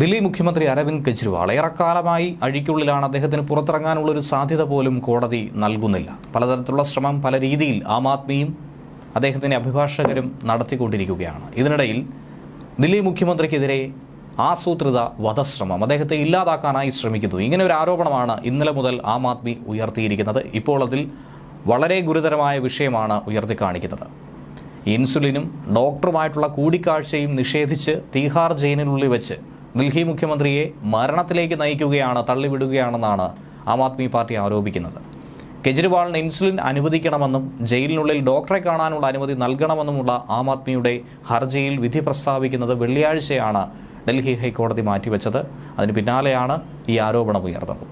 ദില്ലി മുഖ്യമന്ത്രി അരവിന്ദ് കെജ്രിവാൾ ഏറെക്കാലമായി അഴിക്കുള്ളിലാണ് അദ്ദേഹത്തിന് പുറത്തിറങ്ങാനുള്ള ഒരു സാധ്യത പോലും കോടതി നൽകുന്നില്ല. പലതരത്തിലുള്ള ശ്രമം പല രീതിയിൽ ആം ആദ്മിയും അദ്ദേഹത്തിന്റെ അഭിഭാഷകരും നടത്തിക്കൊണ്ടിരിക്കുകയാണ്. ഇതിനിടയിൽ ദില്ലി മുഖ്യമന്ത്രിക്കെതിരെ ആസൂത്രിത വധശ്രമം അദ്ദേഹത്തെ ഇല്ലാതാക്കാനായി ശ്രമിക്കുന്നു. ഇങ്ങനെ ഒരു ആരോപണമാണ് ഇന്നലെ മുതൽ ആം ആദ്മി ഉയർത്തിയിരിക്കുന്നത്. ഇപ്പോൾ അതിൽ വളരെ ഗുരുതരമായ വിഷയമാണ് ഉയർത്തിക്കാണിക്കുന്നത്. ഇൻസുലിനും ഡോക്ടറുമായിട്ടുള്ള കൂടിക്കാഴ്ചയും നിഷേധിച്ച് തീഹാർ ജയിലിനുള്ളിൽ വെച്ച് ഡൽഹി മുഖ്യമന്ത്രിയെ മരണത്തിലേക്ക് നയിക്കുകയാണ് തള്ളിവിടുകയാണെന്നാണ് ആം ആദ്മി പാർട്ടി ആരോപിക്കുന്നത്. കെജ്രിവാളിന് ഇൻസുലിൻ അനുവദിക്കണമെന്നും ജയിലിനുള്ളിൽ ഡോക്ടറെ കാണാനുള്ള അനുമതി നൽകണമെന്നുമുള്ള ആം ആദ്മിയുടെ ഹർജിയിൽ വിധി പ്രസ്താവിക്കുന്നത് വെള്ളിയാഴ്ചയാണ് ഡൽഹി ഹൈക്കോടതി മാറ്റിവെച്ചത്. അതിന് പിന്നാലെയാണ് ഈ ആരോപണം ഉയർന്നത്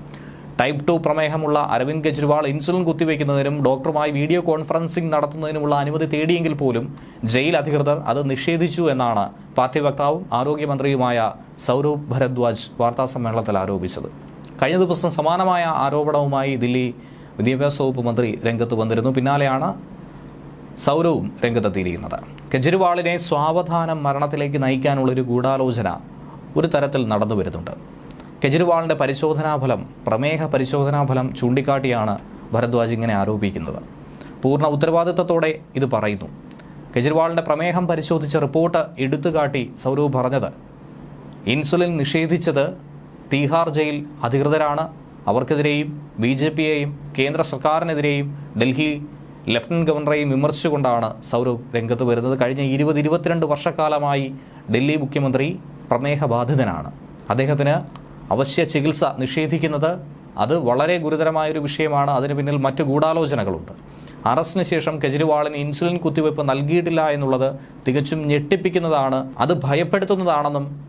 ടൈപ്പ് ടു പ്രമേഹമുള്ള അരവിന്ദ് കെജ്രിവാൾ ഇൻസുലിൻ കുത്തിവെക്കുന്നതിനും ഡോക്ടറുമായി വീഡിയോ കോൺഫറൻസിംഗ് നടത്തുന്നതിനുമുള്ള അനുമതി തേടിയെങ്കിൽ പോലും ജയിൽ അധികൃതർ അത് നിഷേധിച്ചു എന്നാണ് പാർട്ടി വക്താവും ആരോഗ്യമന്ത്രിയുമായ സൗരവ് ഭരദ്വാജ് വാർത്താസമ്മേളനത്തിൽ ആരോപിച്ചത്. കഴിഞ്ഞ ദിവസം സമാനമായ ആരോപണവുമായി ദില്ലി വിദ്യാഭ്യാസ വകുപ്പ് മന്ത്രി രംഗത്ത് വന്നിരുന്നു. പിന്നാലെയാണ് സൗരവും രംഗത്തെത്തിയിരിക്കുന്നത്. കെജ്രിവാളിനെ സ്വാവധാനം മരണത്തിലേക്ക് നയിക്കാനുള്ളൊരു ഗൂഢാലോചന ഒരു തരത്തിൽ നടന്നു വരുന്നുണ്ട് കെജ്രിവാളിന്റെ പരിശോധനാഫലം പ്രമേഹ പരിശോധനാഫലം ചൂണ്ടിക്കാട്ടിയാണ് ഭരദ്വാജ് ഇങ്ങനെ ആരോപിക്കുന്നത്. പൂർണ ഉത്തരവാദിത്തത്തോടെ ഇത് പറയുന്നു. കെജ്രിവാളിന്റെ പ്രമേഹം പരിശോധിച്ച റിപ്പോർട്ട് എടുത്തുകാട്ടി സൗരവ് പറഞ്ഞത് ഇൻസുലിൻ നിഷേധിച്ചത് തീഹാർ ജയിൽ അധികൃതരാണ്. അവർക്കെതിരെയും ബി ജെ പിയെയും കേന്ദ്ര സർക്കാരിനെതിരെയും ഡൽഹി ലഫ്റ്റനന്റ് ഗവർണറെയും വിമർശിച്ചുകൊണ്ടാണ് സൗരവ് രംഗത്ത് വരുന്നത്. കഴിഞ്ഞ ഇരുപത് ഇരുപത്തിരണ്ട് വർഷക്കാലമായി ഡൽഹി മുഖ്യമന്ത്രി പ്രമേഹബാധിതനാണ്. അദ്ദേഹത്തിന് അവശ്യ ചികിത്സ നിഷേധിക്കുന്നത് അത് വളരെ ഗുരുതരമായൊരു വിഷയമാണ്. അതിന് പിന്നിൽ മറ്റ് ഗൂഢാലോചനകളുണ്ട്. അറസ്റ്റിന് ശേഷം കെജ്രിവാളിന് ഇൻസുലിൻ കുത്തിവയ്പ് നൽകിയിട്ടില്ല എന്നുള്ളത് തികച്ചും ഞെട്ടിപ്പിക്കുന്നതാണ്. അത് ഭയപ്പെടുത്തുന്നതാണെന്നും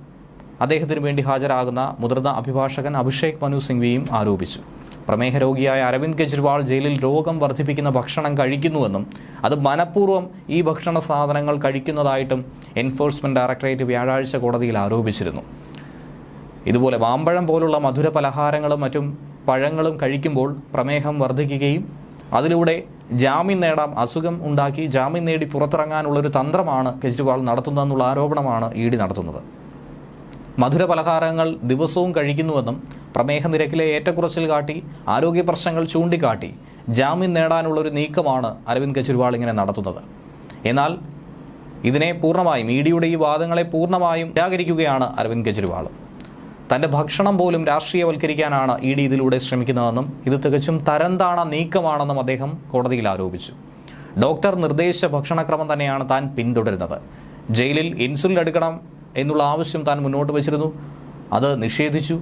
അദ്ദേഹത്തിന് വേണ്ടി ഹാജരാകുന്ന മുതിർന്ന അഭിഭാഷകൻ അഭിഷേക് മനു സിംഗ്വിയും ആരോപിച്ചു. പ്രമേഹ രോഗിയായ അരവിന്ദ് കെജ്രിവാൾ ജയിലിൽ രോഗം വർദ്ധിപ്പിക്കുന്ന ഭക്ഷണം കഴിക്കുന്നുവെന്നും അത് മനഃപൂർവം ഈ ഭക്ഷണ സാധനങ്ങൾ കഴിക്കുന്നതായിട്ടും എൻഫോഴ്സ്മെന്റ് ഡയറക്ടറേറ്റ് വ്യാഴാഴ്ച കോടതിയിൽ ആരോപിച്ചിരുന്നു. ഇതുപോലെ മാമ്പഴം പോലുള്ള മധുര പലഹാരങ്ങളും മറ്റും പഴങ്ങളും കഴിക്കുമ്പോൾ പ്രമേഹം വർദ്ധിക്കുകയും അതിലൂടെ ജാമ്യം നേടാം അസുഖം ഉണ്ടാക്കി ജാമ്യം നേടി പുറത്തിറങ്ങാനുള്ളൊരു തന്ത്രമാണ് കെജ്രിവാൾ നടത്തുന്നതെന്നുള്ള ആരോപണമാണ് ഇ ഡി നടത്തുന്നത്. മധുര പലഹാരങ്ങൾ ദിവസവും കഴിക്കുന്നുവെന്നും പ്രമേഹ നിരക്കിലെ ഏറ്റക്കുറച്ചിൽ കാട്ടി ആരോഗ്യ പ്രശ്നങ്ങൾ ചൂണ്ടിക്കാട്ടി ജാമ്യം നേടാനുള്ളൊരു നീക്കമാണ് അരവിന്ദ് കെജ്രിവാൾ ഇങ്ങനെ നടത്തുന്നത്. എന്നാൽ ഇതിനെ പൂർണമായും ഇ ഡിയുടെ ഈ വാദങ്ങളെ പൂർണമായും നിരാകരിക്കുകയാണ് അരവിന്ദ് കെജ്രിവാൾ. തന്റെ ഭക്ഷണം പോലും രാഷ്ട്രീയവൽക്കരിക്കാനാണ് ഇ ഡി ഇതിലൂടെ ശ്രമിക്കുന്നതെന്നും ഇത് തികച്ചും തരംതാണ നീക്കമാണെന്നും അദ്ദേഹം കോടതിയിൽ ആരോപിച്ചു. ഡോക്ടർ നിർദ്ദേശ ഭക്ഷണക്രമം തന്നെയാണ് താൻ പിന്തുടരുന്നത്. ജയിലിൽ ഇൻസുലിൻ എടുക്കണം എന്നുള്ള ആവശ്യം താൻ മുന്നോട്ട് വച്ചിരുന്നു. അത് നിഷേധിച്ചു.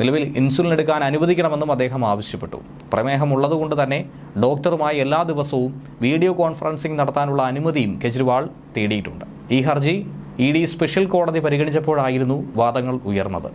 നിലവിൽ ഇൻസുലിൻ എടുക്കാൻ അനുവദിക്കണമെന്നും അദ്ദേഹം ആവശ്യപ്പെട്ടു. പ്രമേഹം ഉള്ളതുകൊണ്ട് തന്നെ ഡോക്ടറുമായി എല്ലാ ദിവസവും വീഡിയോ കോൺഫറൻസിംഗ് നടത്താനുള്ള അനുമതിയും കെജ്രിവാൾ തേടിയിട്ടുണ്ട്. ഈ ഹർജി ഇ ഡി സ്പെഷ്യൽ കോടതി പരിഗണിച്ചപ്പോഴായിരുന്നു വാദങ്ങൾ ഉയർന്നത്